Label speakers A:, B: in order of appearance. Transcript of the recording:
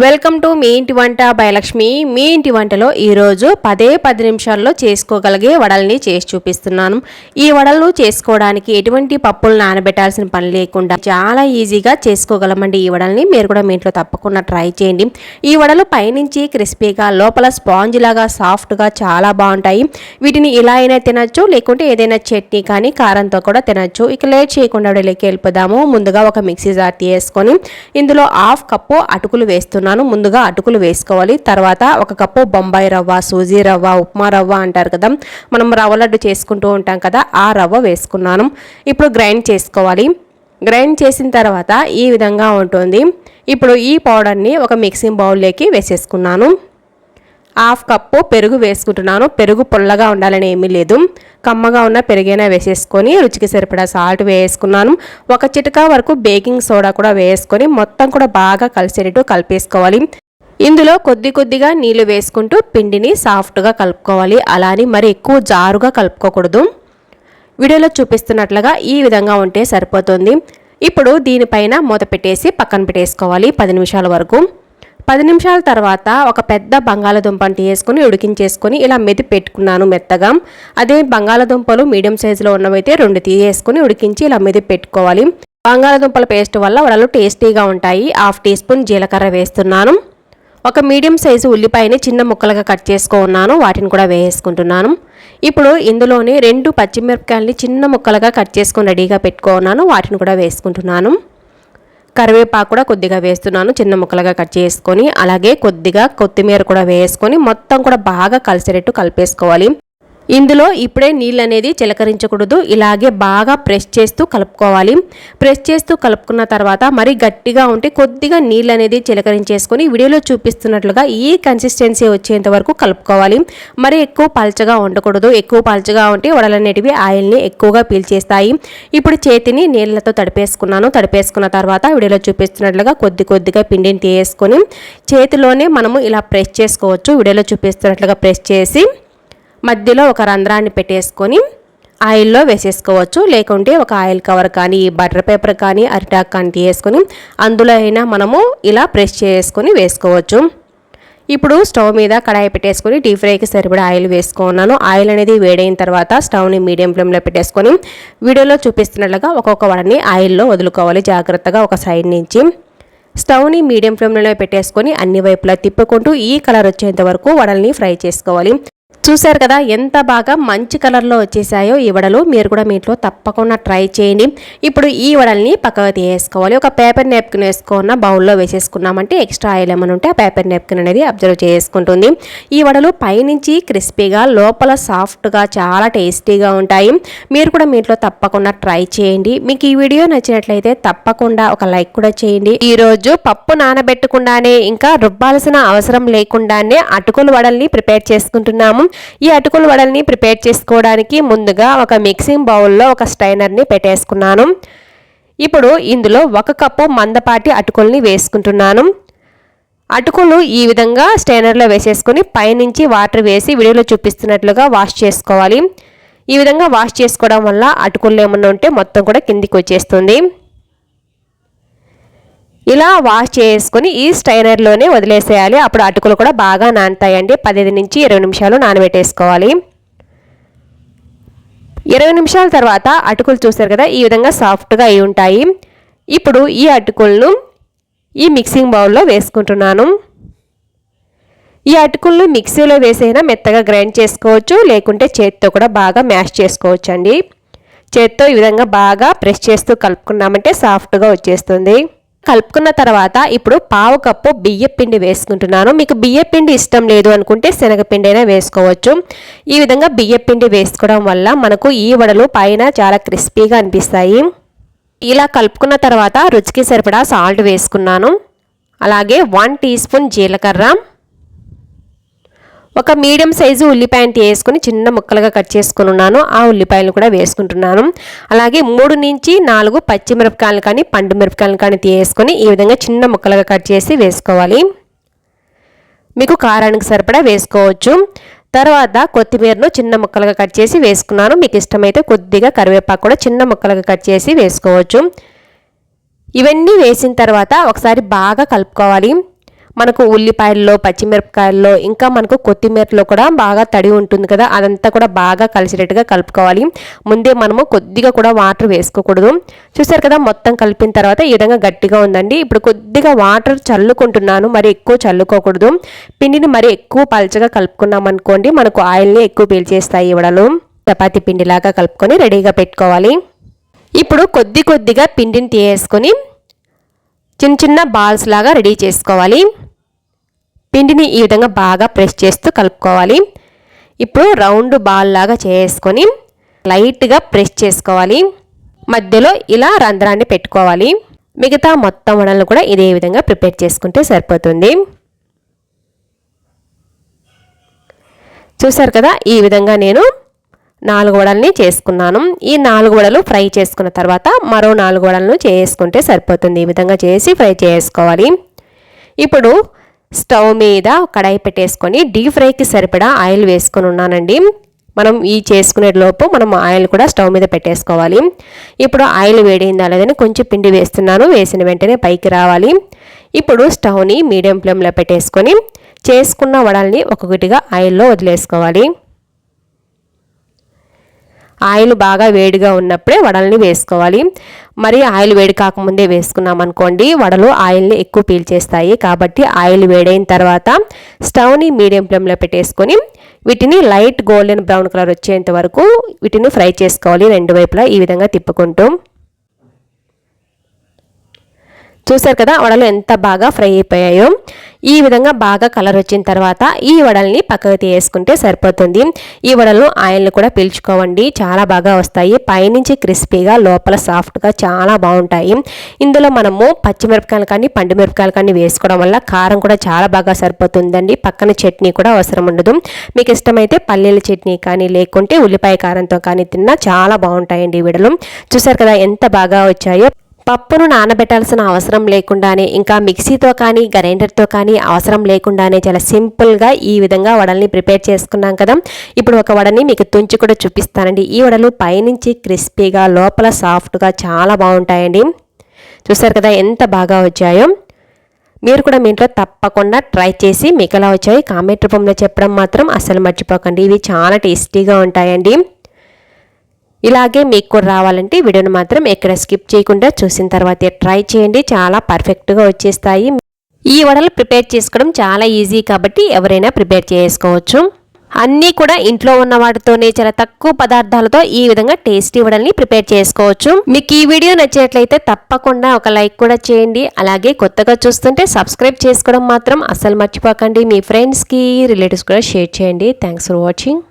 A: Welcome to me ఇంటి వంట భయలక్ష్మి మీ ఇంటి వంటలో ఈరోజు పదే పది నిమిషాల్లో చేసుకోగలిగే వడల్ని చేసి చూపిస్తున్నాను. ఈ వడలు చేసుకోవడానికి ఎటువంటి పప్పులు నానబెట్టాల్సిన పని లేకుండా చాలా ఈజీగా చేసుకోగలమండి ఈ వడల్ని. మీరు కూడా మీ ఇంట్లో తప్పకుండా ట్రై చేయండి. ఈ వడలు పైనుంచి క్రిస్పీగా లోపల స్పాంజ్ లాగా సాఫ్ట్గా చాలా బాగుంటాయి. వీటిని ఇలా అయినా తినచ్చు లేకుంటే ఏదైనా చట్నీ కానీ కారంతో కూడా తినచ్చు. ఇక లేట్ చేయకుండా వడలేకి వెళ్ళిపోదాము. ముందుగా ఒక మిక్సీ జార్ తీసుకొని ఇందులో హాఫ్ కప్పు అటుకులు వేస్తున్నాను. ముందుగా అటుకులు వేసుకోవాలి. తర్వాత ఒక కప్పు బొంబాయి రవ్వ సూజీ రవ్వ ఉప్మా రవ్వ అంటారు కదా. మనం రవ్వ లడ్డు చేసుకుంటూ ఉంటాం కదా ఆ రవ్వ వేసుకున్నాను. ఇప్పుడు గ్రైండ్ చేసుకోవాలి. గ్రైండ్ చేసిన తర్వాత ఈ విధంగా ఉంటుంది. ఇప్పుడు ఈ పౌడర్ని ఒక మిక్సింగ్ బౌల్లోకి వేసేసుకున్నాను. హాఫ్ కప్పు పెరుగు వేసుకుంటున్నాను. పెరుగు పుల్లగా ఉండాలని ఏమీ లేదు. కమ్మగా ఉన్న పెరుగైనా వేసేసుకొని రుచికి సరిపడా సాల్ట్ వేసుకున్నాను. ఒక చిటకా వరకు బేకింగ్ సోడా కూడా వేసుకొని మొత్తం కూడా బాగా కలిసేటట్టు కలిపేసుకోవాలి. ఇందులో కొద్ది కొద్దిగా నీళ్ళు వేసుకుంటూ పిండిని సాఫ్ట్గా కలుపుకోవాలి. అలానే మరి ఎక్కువ జారుగా కలుపుకోకూడదు. వీడియోలో చూపిస్తున్నట్లుగా ఈ విధంగా ఉంటే సరిపోతుంది. ఇప్పుడు దీనిపైన మూత పెట్టేసి పక్కన పెట్టేసుకోవాలి. పది నిమిషాల వరకు. పది నిమిషాల తర్వాత ఒక పెద్ద బంగాళదుంపని తీసుకొని ఉడికించేసుకొని ఇలా మెది పెట్టుకున్నాను మెత్తగా. అదే బంగాళదుంపలు మీడియం సైజులో ఉన్నవైతే రెండు తీసేసుకొని ఉడికించి ఇలా మెది పెట్టుకోవాలి. బంగాళదుంపల పేస్ట్ వల్ల వడలు టేస్టీగా ఉంటాయి. హాఫ్ టీ స్పూన్ జీలకర్ర వేస్తున్నాను. ఒక మీడియం సైజు ఉల్లిపాయని చిన్న ముక్కలుగా కట్ చేసుకున్నాను. వాటిని కూడా వేసుకుంటున్నాను. ఇప్పుడు ఇందులోనే రెండు పచ్చిమిరపకాయలని చిన్న ముక్కలుగా కట్ చేసుకొని రెడీగా పెట్టుకున్నాను. వాటిని కూడా వేసుకుంటున్నాను. కరివేపాకు కూడా కొద్దిగా వేస్తున్నాను చిన్న ముక్కలుగా కట్ చేసుకొని అలాగే కొద్దిగా కొత్తిమీర కూడా వేసుకొని మొత్తం కూడా బాగా కలిసేటట్టు కలిపేసుకోవాలి. ఇందులో ఇప్పుడే నీళ్ళు అనేది చిలకరించకూడదు. ఇలాగే బాగా ప్రెస్ చేస్తూ కలుపుకోవాలి. ప్రెస్ చేస్తూ కలుపుకున్న తర్వాత మరి గట్టిగా ఉంటే కొద్దిగా నీళ్ళు అనేది చిలకరించేసుకొని వీడియోలో చూపిస్తున్నట్లుగా ఈ కన్సిస్టెన్సీ వచ్చేంత వరకు కలుపుకోవాలి. మరి ఎక్కువ పల్చగా ఉండకూడదు. ఎక్కువ పల్చగా ఉంటే వడలనేటివి ఆయిల్ని ఎక్కువగా పీల్చేస్తాయి. ఇప్పుడు చేతిని నీళ్ళతో తడిపేసుకున్నాను. తడిపేసుకున్న తర్వాత వీడియోలో చూపిస్తున్నట్లుగా కొద్ది కొద్దిగా పిండిని తీయేసుకొని చేతిలోనే మనము ఇలా ప్రెస్ చేసుకోవచ్చు. వీడియోలో చూపిస్తున్నట్లుగా ప్రెస్ చేసి మధ్యలో ఒక రంధ్రాన్ని పెట్టేసుకొని ఆయిల్లో వేసేసుకోవచ్చు. లేకుంటే ఒక ఆయిల్ కవర్ కానీ బటర్ పేపర్ కానీ అరిటాక్ కానీ తీసుకొని అందులో అయినా మనము ఇలా ప్రెస్ చేసుకొని వేసుకోవచ్చు. ఇప్పుడు స్టవ్ మీద కడాయి పెట్టేసుకొని డీప్ ఫ్రైకి సరిపడా ఆయిల్ వేసుకున్నాను. ఆయిల్ అనేది వేడైన తర్వాత స్టవ్ని మీడియం ఫ్లేమ్లో పెట్టేసుకొని వీడియోలో చూపిస్తున్నట్లుగా ఒక్కొక్క వడని ఆయిల్లో వదులుకోవాలి. జాగ్రత్తగా ఒక సైడ్ నుంచి స్టవ్ని మీడియం ఫ్లేమ్లో పెట్టేసుకొని అన్ని వైపులా తిప్పుకుంటూ ఈ కలర్ వచ్చేంత వరకు వడల్ని ఫ్రై చేసుకోవాలి. చూశారు కదా ఎంత బాగా మంచి కలర్లో వచ్చేసాయో ఈ వడలు. మీరు కూడా మీ ఇంట్లో తప్పకుండా ట్రై చేయండి. ఇప్పుడు ఈ వడల్ని పక్కకు తీసేసుకోవాలి. ఒక పేపర్ నెప్కిన్ వేసుకున్న బౌల్లో వేసేసుకున్నామంటే ఎక్స్ట్రా ఆయిల్ ఏమైనా ఉంటే ఆ పేపర్ నెప్కిన్ అనేది అబ్జర్వ్ చేసుకుంటుంది. ఈ వడలు పైనుంచి క్రిస్పీగా లోపల సాఫ్ట్గా చాలా టేస్టీగా ఉంటాయి. మీరు కూడా మీ ఇంట్లో తప్పకుండా ట్రై చేయండి. మీకు ఈ వీడియో నచ్చినట్లయితే తప్పకుండా ఒక లైక్ కూడా చేయండి. ఈరోజు పప్పు నానబెట్టకుండానే ఇంకా రుబ్బాల్సిన అవసరం లేకుండానే అటుకుల వడల్ని ప్రిపేర్ చేసుకుంటున్నాము. ఈ అటుకుల వడల్ని ప్రిపేర్ చేసుకోవడానికి ముందుగా ఒక మిక్సింగ్ బౌల్లో ఒక స్టైనర్ని పెట్టేసుకున్నాను. ఇప్పుడు ఇందులో ఒక కప్పు మందపాటి అటుకుల్ని వేసుకుంటున్నాను. అటుకులు ఈ విధంగా స్టైనర్లో వేసేసుకొని పైనుంచి వాటర్ వేసి వీడియోలో చూపిస్తున్నట్లుగా వాష్ చేసుకోవాలి. ఈ విధంగా వాష్ చేసుకోవడం వల్ల అటుకులు ఏమన్నా ఉంటే మొత్తం కూడా కిందికి వచ్చేస్తుంది. ఇలా వాష్ చేసుకుని ఈ స్టైనర్లోనే వదిలేసేయాలి. అప్పుడు అటుకులు కూడా బాగా నానతాయండి. పదిహేను నుంచి ఇరవై నిమిషాలు నానబెట్టేసుకోవాలి. ఇరవై నిమిషాల తర్వాత అటుకులు చూస్తారు కదా ఈ విధంగా సాఫ్ట్గా అయి ఉంటాయి. ఇప్పుడు ఈ అటుకులను ఈ మిక్సింగ్ బౌల్లో వేసుకుంటున్నాను. ఈ అటుకులను మిక్సీలో వేసైనా మెత్తగా గ్రైండ్ చేసుకోవచ్చు లేకుంటే చేతితో కూడా బాగా మ్యాష్ చేసుకోవచ్చు అండి చేత్తో ఈ విధంగా బాగా ప్రెస్ చేస్తూ కలుపుకున్నామంటే సాఫ్ట్గా వచ్చేస్తుంది. కలుపుకున్న తర్వాత ఇప్పుడు పావు కప్పు బియ్య పిండి వేసుకుంటున్నాను. మీకు బియ్య పిండి ఇష్టం లేదు అనుకుంటే శనగపిండి అయినా వేసుకోవచ్చు. ఈ విధంగా బియ్య పిండి వేసుకోవడం వల్ల మనకు ఈ వడలు పైన చాలా క్రిస్పీగా అనిపిస్తాయి. ఇలా కలుపుకున్న తర్వాత రుచికి సరిపడా సాల్ట్ వేసుకున్నాను. అలాగే వన్ టీ స్పూన్ జీలకర్ర. ఒక మీడియం సైజు ఉల్లిపాయను వేసుకుని చిన్న ముక్కలుగా కట్ చేసుకుని ఉన్నాను. ఆ ఉల్లిపాయలు కూడా వేసుకుంటున్నాను. అలాగే మూడు నుంచి నాలుగు పచ్చిమిరపకాయలు కానీ పండు మిరపకాయలు కానీ తీసుకొని ఈ విధంగా చిన్న ముక్కలుగా కట్ చేసి వేసుకోవాలి. మీకు కారానికి సరిపడా వేసుకోవచ్చు. తర్వాత కొత్తిమీరను చిన్న ముక్కలుగా కట్ చేసి వేసుకున్నాను. మీకు ఇష్టమైతే కొద్దిగా కరివేపాకు కూడా చిన్న ముక్కలుగా కట్ చేసి వేసుకోవచ్చు. ఇవన్నీ వేసిన తర్వాత ఒకసారి బాగా కలుపుకోవాలి. మనకు ఉల్లిపాయల్లో పచ్చిమిరపకాయల్లో ఇంకా మనకు కొత్తిమీరలో కూడా బాగా తడి ఉంటుంది కదా అదంతా కూడా బాగా కలిసేటట్టుగా కలుపుకోవాలి. ముందే మనము కొద్దిగా కూడా వాటర్ వేసుకోకూడదు. చూసారు కదా మొత్తం కలిపిన తర్వాత ఈ విధంగా గట్టిగా ఉందండి. ఇప్పుడు కొద్దిగా వాటర్ చల్లుకుంటున్నాను మరి ఎక్కువ చల్లుకోకూడదు. పిండిని మరి ఎక్కువ పల్చగా కలుపుకున్నాం అనుకోండి మనకు ఆయిల్ని ఎక్కువ పీల్చేస్తాయి ఇవడలు చపాతి పిండిలాగా కలుపుకొని రెడీగా పెట్టుకోవాలి. ఇప్పుడు కొద్ది కొద్దిగా పిండిని తీసేసుకొని చిన్న చిన్న బాల్స్ లాగా రెడీ చేసుకోవాలి. పిండిని ఈ విధంగా బాగా ప్రెస్ చేస్తూ కలుపుకోవాలి. ఇప్పుడు రౌండ్ బాల్ లాగా చేసుకొని లైట్గా ప్రెస్ చేసుకోవాలి. మధ్యలో ఇలా రంధ్రాన్ని పెట్టుకోవాలి. మిగతా మొత్తం వడలను కూడా ఇదే విధంగా ప్రిపేర్ చేసుకుంటే సరిపోతుంది. చూసారు కదా ఈ విధంగా నేను నాలుగు వడల్ని చేసుకున్నాను. ఈ నాలుగు వడలు ఫ్రై చేసుకున్న తర్వాత మరో నాలుగు వడలను చేసుకుంటే సరిపోతుంది. ఈ విధంగా చేసి ఫ్రై చేసుకోవాలి. ఇప్పుడు స్టవ్ మీద కడాయి పెట్టేసుకొని డీప్ ఫ్రైకి సరిపడా ఆయిల్ వేసుకొని ఉన్నానండి. మనం ఈ చేసుకునే లోపు మనం ఆయిల్ కూడా స్టవ్ మీద పెట్టేసుకోవాలి. ఇప్పుడు ఆయిల్ వేడిందా లేదని కొంచెం పిండి వేస్తున్నాను. వేసిన వెంటనే పైకి రావాలి. ఇప్పుడు స్టవ్ని మీడియం ఫ్లేమ్లో పెట్టేసుకొని చేసుకున్న వడల్ని ఒక్కొక్కటిగా ఆయిల్లో వదిలేసుకోవాలి. ఆయిల్ బాగా వేడిగా ఉన్నప్పుడే వడల్ని వేసుకోవాలి. మరి ఆయిల్ వేడి కాకముందే వేసుకున్నాం అనుకోండి వడలు ఆయిల్ని ఎక్కువ పీల్చేస్తాయి. కాబట్టి ఆయిల్ వేడైన తర్వాత స్టవ్ని మీడియం ఫ్లేమ్లో పెట్టేసుకొని వీటిని లైట్ గోల్డెన్ బ్రౌన్ కలర్ వచ్చేంత వరకు వీటిని ఫ్రై చేసుకోవాలి. రెండు వైపులా ఈ విధంగా తిప్పుకుంటూ. చూసారు కదా వడలు ఎంత బాగా ఫ్రై అయిపోయాయో. ఈ విధంగా బాగా కలర్ వచ్చిన తర్వాత ఈ వడల్ని పక్కకు తీసేసుకుంటే సరిపోతుంది. ఈ వడలను ఆయిల్ని కూడా పీల్చుకోవండి చాలా బాగా వస్తాయి. పైనుంచి క్రిస్పీగా లోపల సాఫ్ట్గా చాలా బాగుంటాయి. ఇందులో మనము పచ్చిమిరపకాయలు కానీ పండు మిరపకాయలు కానీ వేసుకోవడం వల్ల కారం కూడా చాలా బాగా సరిపోతుందండి. పక్కన చట్నీ కూడా అవసరం ఉండదు. మీకు ఇష్టమైతే పల్లీల చట్నీ కానీ లేకుంటే ఉల్లిపాయ కారంతో కానీ తిన్నా చాలా బాగుంటాయండి ఈ విడలు. చూసారు కదా ఎంత బాగా వచ్చాయో. పప్పును నానబెట్టాల్సిన అవసరం లేకుండానే ఇంకా మిక్సీతో కానీ గ్రైండర్తో కానీ అవసరం లేకుండానే చాలా సింపుల్గా ఈ విధంగా వడల్ని ప్రిపేర్ చేసుకున్నాం కదా. ఇప్పుడు ఒక వడని మీకు తుంచి కూడా చూపిస్తానండి. ఈ వడలు పైనుంచి క్రిస్పీగా లోపల సాఫ్ట్గా చాలా బాగుంటాయండి. చూసారు కదా ఎంత బాగా వచ్చాయో. మీరు కూడా మీ ఇంట్లో తప్పకుండా ట్రై చేసి మీకు ఎలా వచ్చాయి కామెంట్ రూపంలో చెప్పడం మాత్రం అసలు మర్చిపోకండి. ఇవి చాలా టేస్టీగా ఉంటాయండి. ఇలాగే మీకు కూడా రావాలంటే వీడియోని మాత్రం ఎక్కడ స్కిప్ చేయకుండా చూసిన తర్వాత ట్రై చేయండి. చాలా పర్ఫెక్ట్గా వచ్చేస్తాయి. ఈ వడలు ప్రిపేర్ చేసుకోవడం చాలా ఈజీ కాబట్టి ఎవరైనా ప్రిపేర్ చేసుకోవచ్చు. అన్నీ కూడా ఇంట్లో ఉన్న వాటితోనే చాలా తక్కువ పదార్థాలతో ఈ విధంగా టేస్టీ వడల్ని ప్రిపేర్ చేసుకోవచ్చు. మీకు ఈ వీడియో నచ్చినట్లయితే తప్పకుండా ఒక లైక్ కూడా చేయండి. అలాగే కొత్తగా చూస్తుంటే సబ్స్క్రైబ్ చేసుకోవడం మాత్రం అస్సలు మర్చిపోకండి. మీ ఫ్రెండ్స్కి రిలేటివ్స్ కూడా షేర్ చేయండి. Thanks for watching.